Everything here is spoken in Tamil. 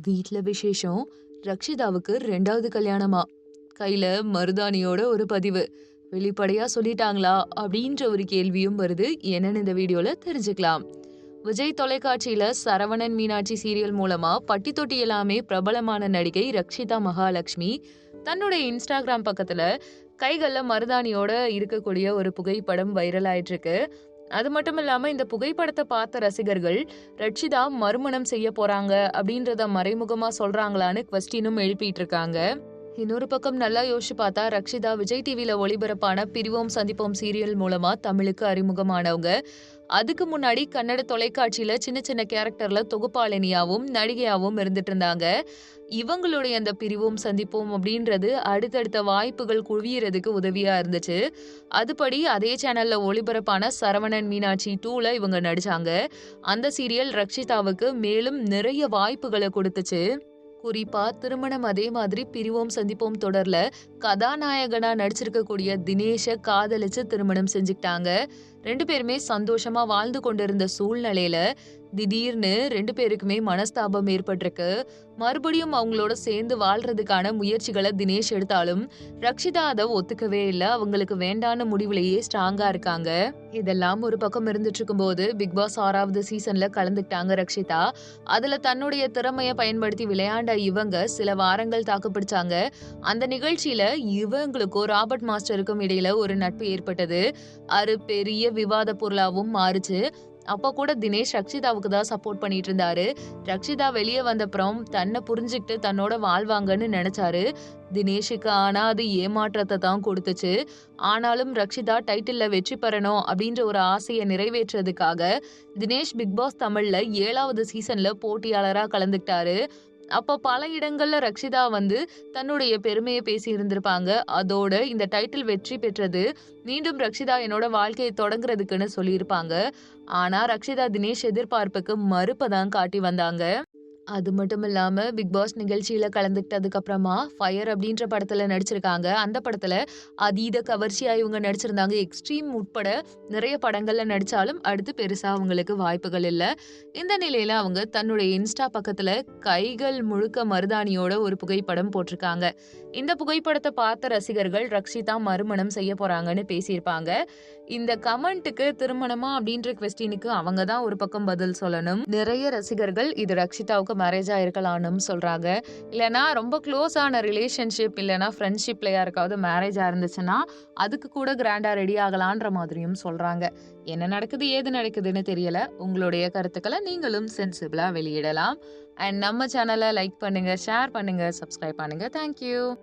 வீட்டில் விசேஷம். ரக்ஷிதாவுக்கு ரெண்டாவது கல்யாணமா. கையில மருதாணியோட ஒரு பதிவு. வெளிப்படையா சொல்லிட்டாங்களா அப்படின்ற ஒரு கேள்வியும் வருது. என்னன்னு இந்த வீடியோல தெரிஞ்சுக்கலாம். விஜய் தொலைக்காட்சியில சரவணன் மீனாட்சி சீரியல் மூலமா பட்டி தொட்டி எல்லாமே பிரபலமான நடிகை ரக்ஷிதா மகாலட்சுமி தன்னுடைய இன்ஸ்டாகிராம் பக்கத்துல கைகள்ல மருதாணியோட இருக்கக்கூடிய ஒரு புகைப்படம் வைரல் ஆயிட்டு இருக்கு. அது மட்டும் இல்லாம இந்த புகைப்படத்தை பார்த்த ரசிகர்கள் ரட்சிதா மறுமணம் செய்ய போறாங்க அப்படின்றத மறைமுகமா சொல்றாங்களான்னு கொஸ்டினும் எழுப்பிட்டு இருக்காங்க. இன்னொரு பக்கம் நல்லா யோசிச்சு பார்த்தா ரக்ஷிதா விஜய் டிவியில ஒளிபரப்பான பிரிவோம் சந்திப்போம் சீரியல் மூலமா தமிழுக்கு அறிமுகமானவங்க. அதுக்கு முன்னாடி கன்னட தொலைக்காட்சியில சின்ன சின்ன கேரக்டர்ல தொகுப்பாளினியாவும் நடிகையாவும் இருந்துட்டு இருந்தாங்க. இவங்களுடைய அந்த பிரிவும் சந்திப்போம் அப்படின்றது அடுத்தடுத்த வாய்ப்புகள் குவியறதுக்கு உதவியா இருந்துச்சு. அதுபடி அதே சேனல்ல ஒளிபரப்பான சரவணன் மீனாட்சி டூல இவங்க நடிச்சாங்க. அந்த சீரியல் ரக்ஷிதாவுக்கு மேலும் நிறைய வாய்ப்புகளை கொடுத்துச்சு. குறிப்பா திருமணம் அதே மாதிரி பிரிவோம் சந்திப்போம் தொடர்ல கதாநாயகனா நடிச்சிருக்கக்கூடிய தினேஷ காதலிச்சு திருமணம் செஞ்சுக்கிட்டாங்க. ரெண்டு பேருமே சந்தோஷமா வாழ்ந்து கொண்டிருந்த சூழ்நிலையில திடீர்னு ரெண்டு பேருக்குமே மனஸ்தாபம் ஏற்பட்டிருக்கு. மறுபடியும் அவங்களோட சேர்ந்து வாழ்றதுக்கான முயற்சிகளை தினேஷ் எடுத்தாலும் ரக்ஷிதா அதை ஒத்துக்கவே இல்லை. அவங்களுக்கு வேண்டான முடிவுலயே ஸ்ட்ராங்கா இருக்காங்க. இதெல்லாம் ஒரு பக்கம் இருந்துட்டு இருக்கும்போது பிக் பாஸ் ஆறாவது சீசன்ல கலந்துக்கிட்டாங்க ரக்ஷிதா. அதுல தன்னுடைய திறமையை பயன்படுத்தி விளையாண்ட இவங்க சில வாரங்கள் தாக்கு பிடிச்சாங்க அந்த நிகழ்ச்சியில இவங்களுக்கும் ராபர்ட் மாஸ்டருக்கும் இடையில ஒரு நட்பு ஏற்பட்டது. அது பெரிய விவாத பொருளாவும் மாறுச்சு. அப்ப கூட தினேஷ் ரக்ஷிதாவுக்கு தான் சப்போர்ட் பண்ணிட்டு இருந்தாரு. ரக்ஷிதா வெளியே வந்தப்புறம் தன்னை புரிஞ்சுக்கிட்டு தன்னோட வாழ்வாங்கன்னு நினைச்சாரு. தினேஷுக்கு ஆனா அது ஏமாற்றத்தை தான் கொடுத்துச்சு. ஆனாலும் ரக்ஷிதா டைட்டில்ல வெற்றி பெறணும் அப்படின்ற ஒரு ஆசையை நிறைவேற்றுறதுக்காக தினேஷ் பிக் பாஸ் தமிழ்ல ஏழாவது சீசன்ல போட்டியாளரா கலந்துக்கிட்டாரு. அப்போ பல இடங்கள்ல ரக்ஷிதா வந்து தன்னுடைய பெருமையை பேசி இருந்திருப்பாங்க. அதோட இந்த டைட்டில் வெற்றி பெற்றது மீண்டும் ரக்ஷிதா என்னோட வாழ்க்கையை தொடங்குறதுக்குன்னு சொல்லியிருப்பாங்க. ஆனா ரக்ஷிதா தினேஷ் எதிர்பார்ப்புக்கு மறுப்பதான் காட்டி வந்தாங்க. அது மட்டும் இல்லாமல் பிக் பாஸ் நிகழ்ச்சியில் கலந்துக்கிட்டதுக்கப்புறமா ஃபயர் அப்படின்ற படத்தில் நடிச்சிருக்காங்க. அந்த படத்தில் அதீத கவர்ச்சியாக இவங்க நடிச்சிருந்தாங்க. எக்ஸ்ட்ரீம் உட்பட நிறைய படங்களில் நடித்தாலும் அடுத்து பெருசாக அவங்களுக்கு வாய்ப்புகள் இல்லை. இந்த நிலையில் அவங்க தன்னுடைய இன்ஸ்டா பக்கத்தில் கைகள் முழுக்க மருதாணியோட ஒரு புகைப்படம் போட்டிருக்காங்க. இந்த புகைப்படத்தை பார்த்த ரசிகர்கள் ரக்ஷிதா மறுமணம் செய்ய போகிறாங்கன்னு பேசியிருப்பாங்க. இந்த கமெண்ட்டுக்கு திருமணமா அப்படின்ற கொஸ்டினுக்கு அவங்க தான் ஒரு பக்கம் பதில் சொல்லணும். நிறைய ரசிகர்கள் இது ரக்ஷிதாவுக்கு மேரேஜாக இருக்கலாம்னு சொல்றாங்க. இல்லைன்னா ரொம்ப க்ளோஸ் ஆன ரிலேஷன்ஷிப் இல்லைன்னா ஃப்ரெண்ட்ஷிப்ல யாருக்காவது மேரேஜாக இருந்துச்சுன்னா அதுக்கு கூட கிராண்டா ரெடி ஆகலான்ற மாதிரியும் சொல்றாங்க. என்ன நடக்குது ஏது நடக்குதுன்னு தெரியல. உங்களுடைய கருத்துக்களை நீங்களும் சென்சிபிளா வெளியிடலாம். அண்ட் நம்ம சேனலை லைக் பண்ணுங்க ஷேர் பண்ணுங்க சப்ஸ்கிரைப் பண்ணுங்க. தேங்க்யூ